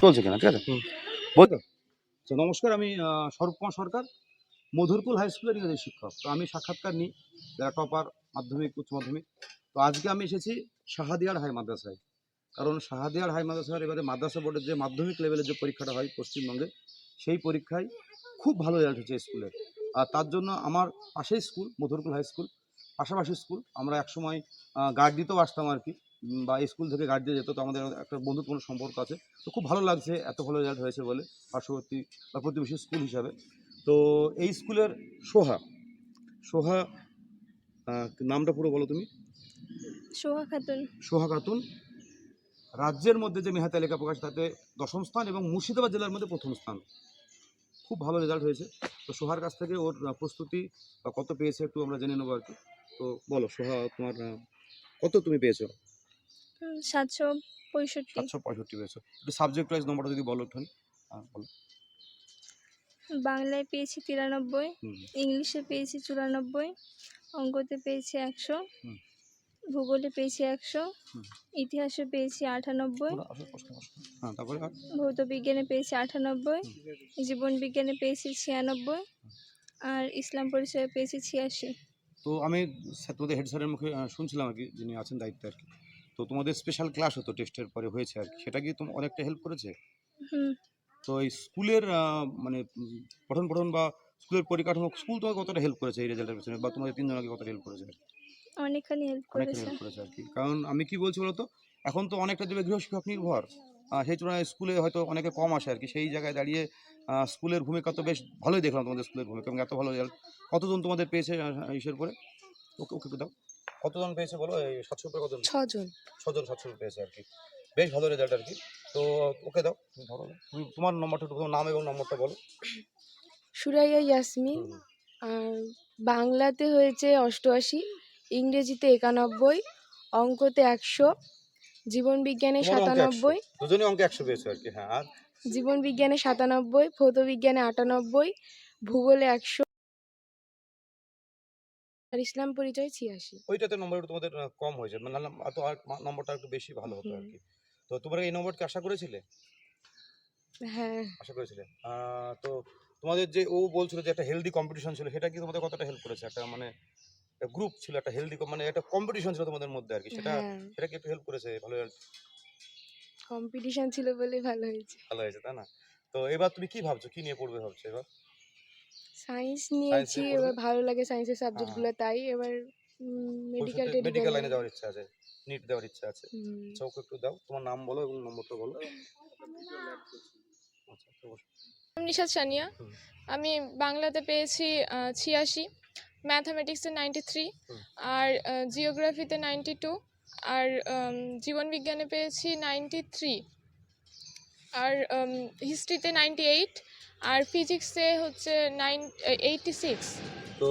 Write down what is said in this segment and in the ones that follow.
চলছে কিনা ঠিক আছে। বলতো আচ্ছা, নমস্কার আমি স্বরূপ কুমার সরকার মধুরকুল হাই স্কুলের ইংরেজি শিক্ষক তো আমি সাক্ষাৎকার নিই যারা টপার মাধ্যমিক উচ্চ মাধ্যমিক। তো আজকে আমি এসেছি শাহাদিয়ার হাই মাদ্রাসায়। কারণ শাহাদিয়ার হাই মাদ্রাসার এবারে মাদ্রাসা বোর্ডের যে মাধ্যমিক লেভেলের যে পরীক্ষাটা হয় পশ্চিমবঙ্গে সেই পরীক্ষায় খুব ভালো রেজাল্ট হয়েছে স্কুলের। আর তার জন্য আমার পাশেই স্কুল মধুরকুল হাই স্কুল পাশাপাশি স্কুল। আমরা একসময় গার্ড দিতেও আসতাম আর কি। বা স্কুল থেকে গার্ড দিয়ে যেত তো আমাদের একটা বন্ধুত্বপূর্ণ সম্পর্ক আছে। তো খুব ভালো লাগছে এত ভালো রেজাল্ট হয়েছে বলে পার্শ্ববর্তী বা প্রতিবেশী স্কুল হিসাবে। তো এই স্কুলের সোহা সোহা নামটা পুরো বলো তুমি? সোহা খাতুন। সোহা খাতুন। রাজ্যের মধ্যে যে মেধা তালিকা প্রকাশ তাতে দশম স্থান এবং মুর্শিদাবাদ জেলার মধ্যে প্রথম স্থান। খুব ভালো রেজাল্ট হয়েছে। তো সোহার কাছ থেকে ওর প্রস্তুতি বা কত পেয়েছে একটু আমরা জেনে নেব আর কি। তো বলো সোহা তোমার কত তুমি পেয়েছ? সাতশো পঁয়ষট্টি। সাতশো পঁয়ষট্টি পেয়েছ। একটু সাবজেক্ট ওয়াইজ নম্বরটা যদি বলো একটু বলো। বাংলায় পেয়েছি তিরানব্বই ইংলিশে পেয়েছি চুরানব্বই অঙ্কতে পেয়েছি একশো। ভূগোলে পেয়েছি একশো। ইতিহাসে পেয়েছি আটানব্বই। হ্যাঁ? ভৌত বিজ্ঞানে পেয়েছি আটানব্বই জীবন বিজ্ঞানে পেয়েছি ছিয়ানব্বই আর ইসলাম পরিচয়ে পেয়েছি ছিয়াশি। তো আমি তোমাদের হেড স্যারের মুখে শুনছিলাম আর কি যিনি আছেন দায়িত্বে আর কি। তো তোমাদের স্পেশাল ক্লাস হতো টেস্টের পরে হয়েছে আর কি। সেটা কি তোমার অনেকটা হেল্প করেছে? তো এই স্কুলের মানে পঠন পঠন বা স্কুলের পরিকাঠামো স্কুল তোমাকে কতটা হেল্প করেছে এই রেজাল্টের পেছনে? বা তোমাদের তিনজনকে কতটা হেল্প করেছে? অনেকখানি হেল্প করেছে হেল্প করেছে। আর কি। কারণ আমি কি বলছি বলতো? এখন তো অনেকটা দেবে গৃহশিক্ষক নির্ভর। সেই তুলনায় স্কুলে হয়তো অনেকে কম আসে আর কি। সেই জায়গায় দাঁড়িয়ে স্কুলের ভূমিকা তো বেশ ভালোই দেখলাম তোমাদের স্কুলের ভূমিকা এত ভালো রেজাল্ট কতজন তোমাদের পেয়েছে ইসের পরে? ওকে ওকে দাও। কতজন পেয়েছে বলো? এই সাতশো উপরে কতজন? ছজন। ছজন সাতশো পেয়েছে আর কি। বেশ ভালো রেজাল্ট আর কি। তো ওকে দাও তুমি ধরো। তুমি তোমার নম্বরটা তোমার নাম এবং নম্বরটা বলো। সুরাইয়া ইয়াসমিন আর বাংলাতে হয়েছে অষ্টআশি ইংরেজিতে একানব্বই অঙ্কতে একশো জীবন বিজ্ঞানে সাতানব্বই। দুজনে অঙ্কে একশো পেয়েছে আর কি হ্যাঁ। আর? জীবন বিজ্ঞানে সাতানব্বই ভৌত বিজ্ঞানে আটানব্বই ভূগোলে একশো। আর ইসলাম পরিচয় ছিয়াশি। ওইটাতে নম্বর একটু তোমাদের আহ, কম হয়েছে। মানে নাহলে এত আর মা- নম্বরটা একটু বেশি ভালো হতো আর কি তো তোমরা এই নম্বরকে আশা করেছিলে? হ্যাঁ। আশা করেছিলে? আহ, তো তোমাদের যে ও বলছিল যে একটা হেলদি কম্পিটিশন ছিল সেটা কি তোমাদের কতটা হেল্প করেছে? একটা মানে গ্রুপ ছিল একটা হেলদি মানে একটা কম্পিটিশন ছিল তোমাদের মধ্যে আর কি সেটা হ্যাঁ। সেটা কি একটু হেল্প করেছে? ভালো কম্পিটিশন ছিল বলে ভালো হয়েছে। ভালো হয়েছে তাই না? তো এবার তুমি কি ভাবছ? কি নিয়ে পড়বে ভাবছ এবার? সায়েন্স নিয়েছি এবার ভালো লাগে সায়েন্সের সাবজেক্টগুলো তাই এবার মেডিকেল মেডিকেল লাইনে যাওয়ার ইচ্ছা আছে নিট দেওয়ার ইচ্ছা আছে। আচ্ছা ওকে একটু দাও তোমার নাম বলো এবং নম্বরটা বলো। আচ্ছা নিশাদ সানিয়া আমি বাংলাতে পেয়েছি ছিয়াশি ম্যাথামেটিক্সে নাইনটি থ্রি আর জিওগ্রাফিতে নাইনটি টু আর জীবনবিজ্ঞানে পেয়েছি নাইনটি থ্রি আর হিস্ট্রিতে নাইনটি এইট আর ফিজিক্সে হচ্ছে নাইন এইটটি সিক্স তো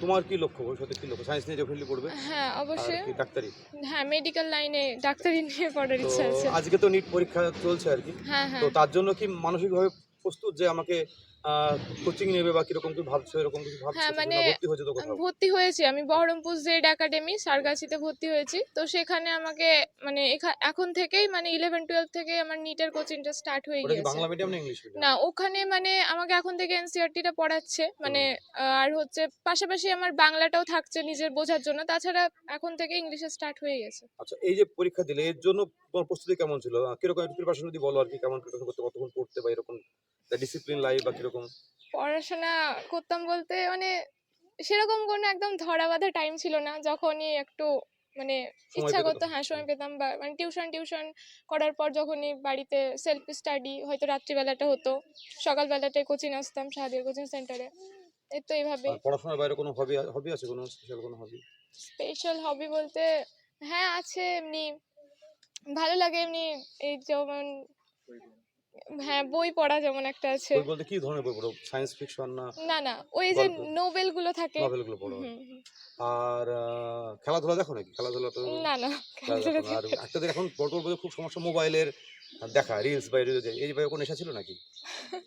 তোমার কি লক্ষ্য? ভবিষ্যতে কি লক্ষ্য? সায়েন্স নিয়ে ডেফিনেটলি পড়বে? হ্যাঁ অবশ্যই। কি ডাক্তারি? হ্যাঁ মেডিকেল লাইনে ডাক্তারি নিয়ে পড়ার ইচ্ছা আছে। আজকে তো নিট পরীক্ষা চলছে আর কি। হ্যাঁ হ্যাঁ। তো তার জন্য কি মানসিকভাবে প্রস্তুত যে আমাকে কোচিং নেবে বা কীরকম কি ভাবছ এরকম কিছু ভাবছ? হ্যাঁ, মানে ভর্তি হয়েছে তো কোথাও? ভর্তি হয়েছি আমি বহরমপুর জেড একাডেমি সারগাছিতে ভর্তি হয়েছি। তো সেখানে আমাকে মানে এখা- এখন থেকেই মানে ইলেভেন টুয়েলভ থেকে আমার নিটের কোচিংটা স্টার্ট হয়ে গিয়েছে। বাংলা মিডিয়াম না ইংলিশ না ওখানে মানে আমাকে এখন থেকে এনসিআরটিটা পড়াচ্ছে। মানে আর হচ্ছে পাশাপাশি আমার বাংলাটাও থাকছে নিজের বোঝার জন্য। তাছাড়া এখন থেকে ইংলিশে স্টার্ট হয়ে গেছে। আচ্ছা এই যে পরীক্ষা দিলে এর জন্য প্রস্তুতি কেমন ছিল? কীরকম প্রিপারেশন যদি বলো আর কি কেমন প্রিপারেশন করতে কতক্ষণ পড়তে বা এরকম ডিসিপ্লিন লাইফ বা কীরকম? পড়াশোনা করতাম বলতে মানে সেরকম কোনো একদম ধরা বাঁধা টাইম ছিল না। যখনই একটু মানে ইচ্ছা করতো হ্যাঁ সময় পেতাম বা মানে টিউশন টিউশন করার পর যখনই বাড়িতে সেলফ স্টাডি হয়তো রাত্রিবেলাটা হতো। সকালবেলাটায় কোচিং আসতাম শাহাদিয়া কোচিং সেন্টারে এই তো এইভাবে। পড়াশোনার বাইরে কোনো হবি হবি আছে কোনো স্পেশাল কোনো হবি স্পেশাল হবি বলতে হ্যাঁ আছে এমনি। ভালো লাগে এমনি এই যেমন হ্যাঁ বই পড়া যেমন একটা আছে। বই বলতে কি ধরনের বই পড়ো? সায়েন্স ফিকশন না না না ওই যে নোবেলগুলো থাকে। নভেলগুলো পড়ো। হুম, হুম। আর খেলাধুলা দেখো নাকি? খেলাধুলা তো না না আর একটা দিন এখন বর্তমান খুব সমস্যা মোবাইলের দেখা রিলস বা এই যে- ভাবে কোনো নেশা ছিল নাকি?